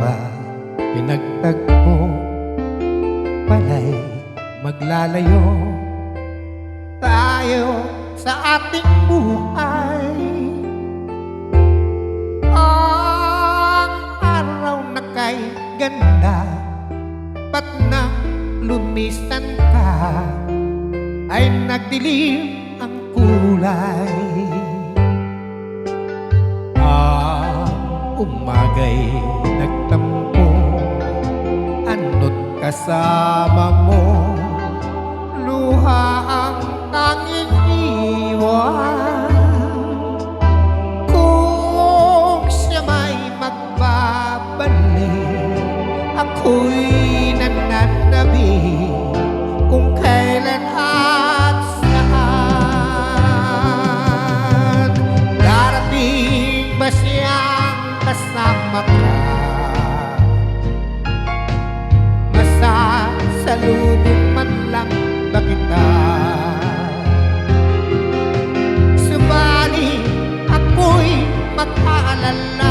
Pinagtagpo pala'y maglalayo. Tayo sa ating buhay. Ang araw na kay ganda Ba't nang lumisan ka Ay nagdilim ang kulay. Ang umagay nagtampo Ano't kasama mo Luha ang tanging iwan. Kung siya may magbabalik Ako'y nananabi Kung kailan at saan. Darating ba siyang kasama ka matpaalan na